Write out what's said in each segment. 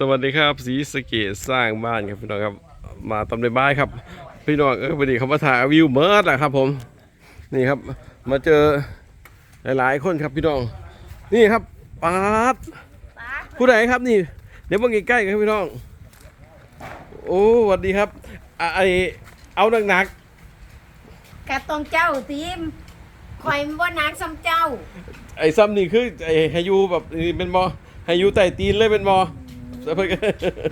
สวัสดีครับสีสะเกตสร้างบ้านครับพี่น้องครับ มาตำในบ้านครับ พี่น้องเออพอดีเขามาถ่ายวิวเมิร์ดอะครับ ผม นี่ครับ มาเจอหลาย ๆ คนครับพี่น้อง นี่ครับปาดผู้ใดครับนี่ เดี๋ยวมาใกล้ๆกันครับพี่น้อง โอ้สวัสดีครับอะไอเอาหนักกะตองเจ้าทีมคอยมันบ่นางซ้ำเจ้าๆไอ้ซ้ำนี่คือไอ้ให้อยูแบบนี่เป็นบอให้อยูไต่ตีนเลยเป็นบอ แล้วเพิ่นก็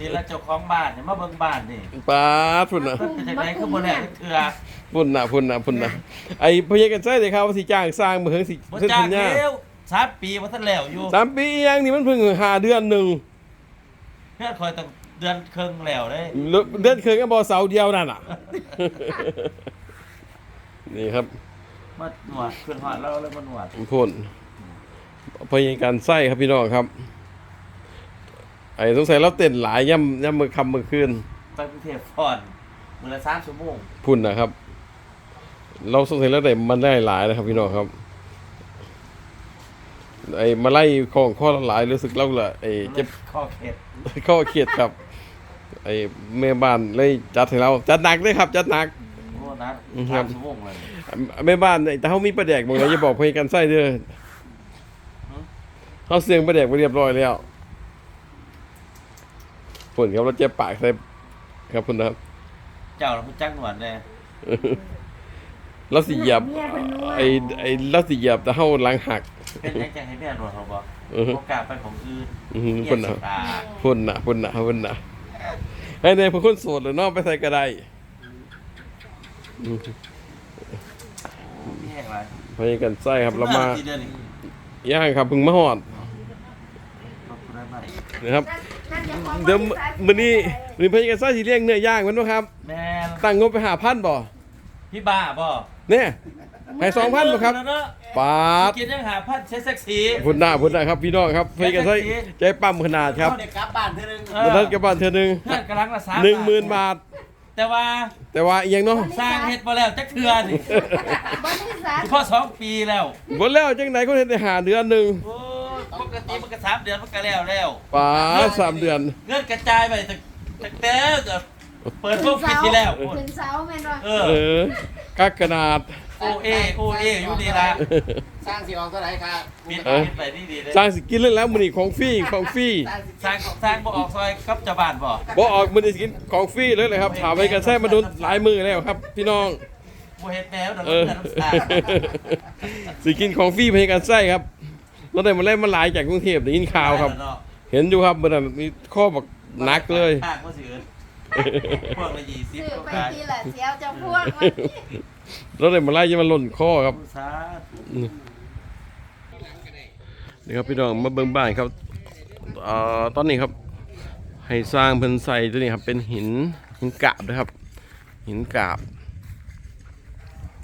นี่ละเจ้าของบ้านเนี่ยมาเบิ่งบ้านนี่ปาดพุ่นนะเป็นจังไดคือบ่แล้วเถื่อพุ่นนะพุ่นนะพุ่นนะไอ้พยากันใช่เลยครับว่าสิจ้างสร้างเมืองสิบ่เส้นจ้าสังญญาแล้วสามปีบ่ทันแล้วอยู่สามปียังนี่มันเพิ่งหาเดือนหนึ่งเพื่อนคอยตั้งเดือนครึ่งแล้วเด้เดือนเคืนก็บอเสาเดียวนั่นอะ นี่ครับมาหนวดเพิ่นฮอดเราแล้วมาหนวด พุ่นพยากันไส้ครับพี่น้องครับ ไอ้สงสัยเราเต้นหลายย่ำย่ำมือคำมือคืนไปกรุงเทพพอนมื้อละ3ชั่วโมงพุ่นนะครับ เราสงสัยแล้วแต่มันได้หลายนะครับพี่น้องครับ ไอ้มาไล่ของข้อละหลายรู้สึกเล่าละไอ้เจ็บข้อเข็ดข้อเขียดครับ ไอ้แม่บ้านเลยจัดให้เราจัดหนักเลยครับ จัดหนักโอ้นะอืมครับ3ชั่วโมงเลยแม่บ้านแต่เขามีประแดกบอกเลยอย่าบอกเพลกันไส้เด้อเขาเสียงประแดกไปเรียบร้อยแล้ว ผลครับเราเจ็บปากใส่ครับคุณนะครับ เจ้าเราผู้จักหนวดแน่เราสิเหยียบเมียเพิ่นนวดไอ้ไอ้เราสิเหยียบแต่เฮาหลังหัก เป็นจังจังให้แม่หนวดเขาบ่อือฮึ โอกาสไปของอื่นอื้อหือเหี้ยพุ่นนะสตาพุ่นนะพุ่นนะพุ่นนะไอ้เนี่ยพวกคนโสดหรือน้องไปใส่กระไดอือแห้งหลายเพลกันไส้ครับเรามาที่เดือนนี้ย่างครับเพึ่งมาหอดรถได้ไหม นะครับนั่นอย่าขอเดี๋ยวมื้อนี้มื้อนี้เพลกันไส้สิเลี้ยงเนื้อย่างมันบ่ครับ แม่นตั้งงบไปหาพันบ่พี่บ้าบ่เนี่ยให้สองพันบ่ครับเนอะปาดกินยังหาพันใช้เซ็กซีพุ่นหน้าพุ่นหน้าครับพี่น้องครับเพลกันไส้ใจปั๊มขนาดครับเด็กกลับบ้านเท่านึงวันนั้นกลับบ้านเธอหนึงเพื่อนกำลังละสามหนึ่งหมื่นบาท แต่ว่าแต่ว่าอีหยังเนาะสร้างเฮ็ดมาแล้วจักเทือนี่บ่ได้สาเฉพาะสองปีแล้วบ่แล้วจังไหนคนเฮ็ดได้หาเดือนหนึงโอ้ย ปกติมันก็สามเดือนมันก็แล้วแล้วปาดสามเดือน เงินกระจายไปตั้งตั้งแต่เปิดพวกปีที่แล้วโอ้ยขึ้นเสาแม่นบ่เอเอออกักขนาด โอเอโอเออยู่ดีละสร้างสีออกเท่าไหร่ครับปิดเออ ปิดไปนี่ดีเลยสร้างสิกินเล่นแล้วมื้อนี้ของฟรีของฟรีสร้างสร้างบ่ออกซอยกับเจ้าบ้านบ่บ่ออกมื้อนี้สิกินของฟรีเลยเลยครับถามไปกันแท้มาโดนหลายมื้อแล้วครับ พี่น้องบ่เฮ็ดแนวเดี๋ยวเอเราอเพื่อนน้ำตาสิกินของฟรีเพลงกันไส้ครับ เราได้มาเล่นมาหลายจากกรุงเทพได้ยินข่าวครับ เห็นอยู่ครับมันนะมีข้อบอกหนักเลย ภาคว่าสิเอิ้นพวกละยี่สิบซื้อก็ไปขายทีละเสียวจะพวกมันเราได้มาไล่จะมาหล่นข้อครับ สาธุนี่ครับพี่น้องมาเบิ่งบ้านครับเอ่อตอนนี้ครับ ให้สร้างเพิ่นใส่ตัวนี้ครับ เป็นหินหินกาบนะครับ หินกาบ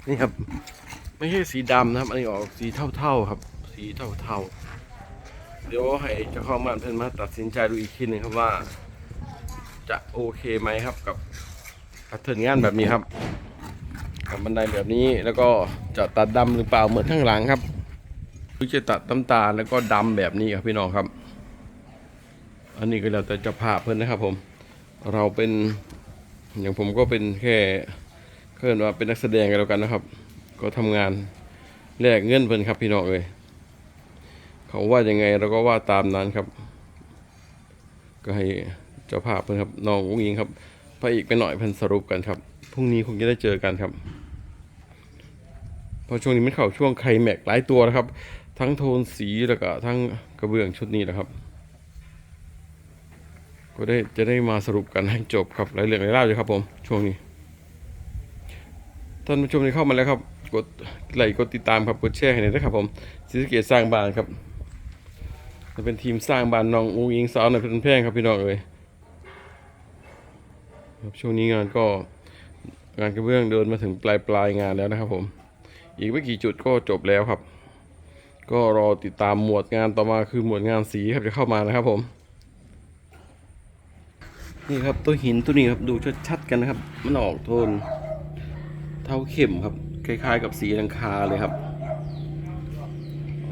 นี่ครับ ไม่ใช่สีดำนะครับ อันนี้ออกสีเท่าๆครับ สีเทาๆ เดี๋ยวให้เจ้าของบ้านเพิ่นมาตัดสินใจดูอีกทีหนึ่งครับว่า จะโอเคไหมครับกับแพทเทินงานแบบนี้ครับกับบันไดแบบนี้แล้วก็จะตัดดำหรือเปล่าเหมือนข้างหลังครับหรือจะตัดน้ำตาลแล้วก็ดำแบบนี้ครับพี่น้องครับ อันนี้ก็แล้วแต่จะภาพเพื่อนนะครับ ผม เราเป็นอย่างผมก็เป็นแค่เคลื่อนว่าเป็นนักแสดงกันแล้วกันนะครับ ก็ทำงานแลกเงินเพิ่นครับพี่น้องเลย เขาว่ายังไงเราก็ว่าตามนั้นครับ ก็ให้เจ้าภาพเพิ่อนครับน้องอุ้งยิงครับพระเอกไปหน่อยเพิ่นสรุปกันครับพรุ่งนี้คงจะได้เจอกันครับพราะช่วงนี้มันเข้าช่วงไคลแม็กหลายตัวนะครับ ทั้งโทนสีแล้วก็ทั้งกระเบื้องชุดนี้นะครับ ก็ได้จะได้มาสรุปกันให้จบครับหลายเรื่องหลายราอยู่ครับผมช่วงนี้ท่านผู้ชมที่เข้ามาแล้วครับ กดไลค์กดติดตามครับกดแชร์ให้หน่อยนะครับผมศรีสเกตสร้างบ้านครับ จะเป็นทีมสร้างบ้านน้องอุ้งอิงสาวในอยเพลินแพงครับพี่น้องเอ้ยครับช่วงนี้งานก็งานกระเบื้องเดินมาถึงปลายปลายงานแล้วนะครับผม อีกไม่กี่จุดก็จบแล้วครับ ก็รอติดตามหมวดงานต่อมาคือหมวดงานสีครับจะเข้ามานะครับผม นี่ครับตัวหินตัวนี้ครับดูชัดๆกันนะครับ มันออกโทน เท่าเข็มครับ คล้ายๆ กับสีลังคาเลยครับ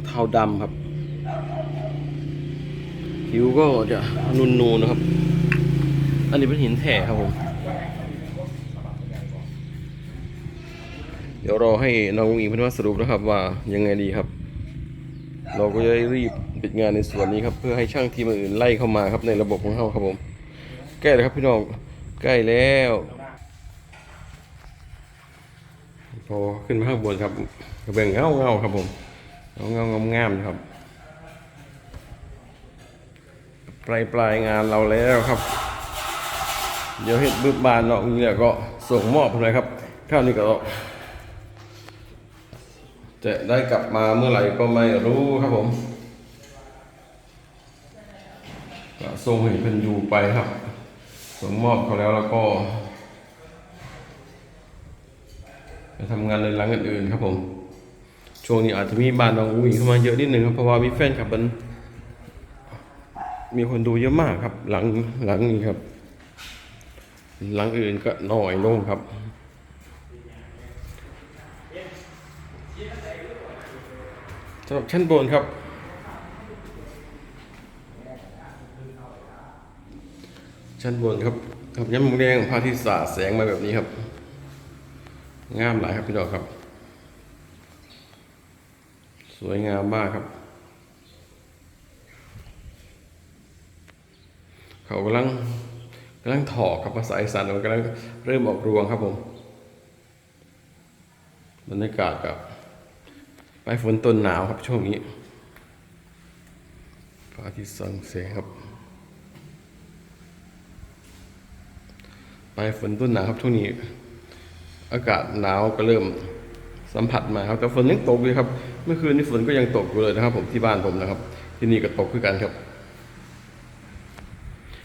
เท่าดำครับ ผิวก็จะนูนๆนะครับ อันนี้เป็นหินแถ่ครับผม เดี๋ยวรอให้น้องอุ้งอิงเพื่อนมาสรุปนะครับว่ายังไงดีครับ เราก็จะรีบปิดงานในส่วนนี้ครับ เพื่อให้ช่างทีมอื่นไล่เข้ามาครับในระบบของเราครับผม ใกล้แล้วครับพี่น้อง ใกล้แล้ว พอขึ้นมาข้างบนครับกระเบื้องเงาเงาครับผมเงาเงางามๆนะครับ ปลายปลายงานเราแล้วครับ เดี๋ยวเห็ดบึบบานเนาะนี่แหละก็ส่งมอบเลยครับข้าวนี้ก็จะได้กลับมาเมื่อไหร่ก็ไม่รู้ครับผมก็ส่งให้เพิ่นอยู่ไปครับ ส่งมอบเขาแล้วแล้วก็ไปทำงานในหลังอื่นๆครับผม ช่วงนี้อาจจะมีบานน้องอุ้งเข้ามาเยอะนิดหนึ่งครับเพราะว่ามีแฟนคลับมัน มีคนดูเยอะมากครับ หลังหลังนี้ครับ หลังอื่นก็น้อยลงครับสำหรับชั้นบนครับ ชั้นบนครับครับย้ำมุงแดงพระอาทิตย์สาดแสงมาแบบนี้ครับ งามหลายครับพี่ดอกครับ สวยงามมากครับ เขากำลังกำลังถอกครับภาษาอีสานมันกำลังเริ่มออกรวงครับผมบรรยากาศกับปฝนต้นหนาวครับช่วงนี้พระอาทิตย์ส่องแสงครับปฝนต้นหนาวครับช่วงนี้ อากาศหนาวก็เริ่มสัมผัสมาครับแต่ฝนยังตกอยู่ครับ เมื่อคืนนี้ฝนก็ยังตกอยู่เลยนะครับ ผมที่บ้านผมนะครับ ที่นี่ก็ตกคือกันครับ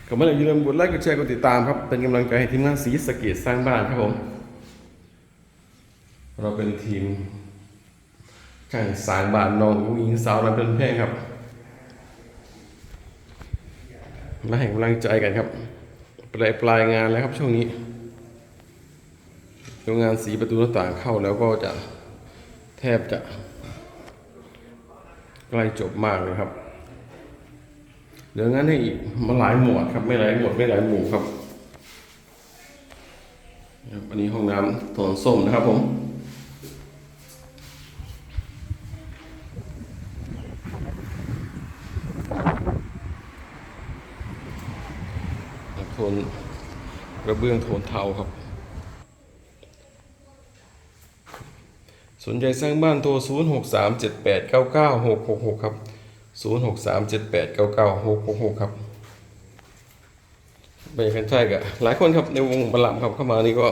ก็ไม่อย่าลืมกดไลค์กดแชร์กดติดตามครับ เป็นกำลังใจให้ทีมงานสีสะเกตสร้างบ้านครับผม เราเป็นทีมช่างสร้างบ้านน้องอุ้งอิงสาวรำเป็นแพงครับมาให้กำลังใจกันครับ ปลายปลายงานแล้วครับช่วงนี้โรงงานสีประตูหน้าต่างเข้าแล้วก็จะแทบจะใกล้จบมากเลยครับ เหลืองานให้อีกมาหลายหมวดครับ ไม่หลายหมวดไม่หลายหมู่ครับครับอันนี้ห้องน้ำโถนส้มนะครับผมโทนกระเบื้องโทนเทาครับ สนใจสร้างบ้านโทร 0 6 3 7 8 9 9 6 6 6ครับ0 6 3 7 8 9 9 6 6 6ครับไปกันใช่กับหลายคนครับในวงบอลลัมครับเข้ามานี่ก็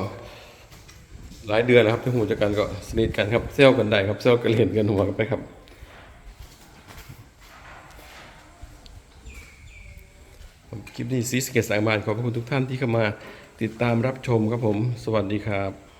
หลายเดือนนะครับที่หูจักกันก็สนิทกันครับเซลกันได้ครับเซลกันเรียนกันหัวกันไปครับคลิปนี้ซีสเกตสายบานขอบพระคุณทุกท่านที่เข้ามาติดตามรับชมครับผม สวัสดีครับ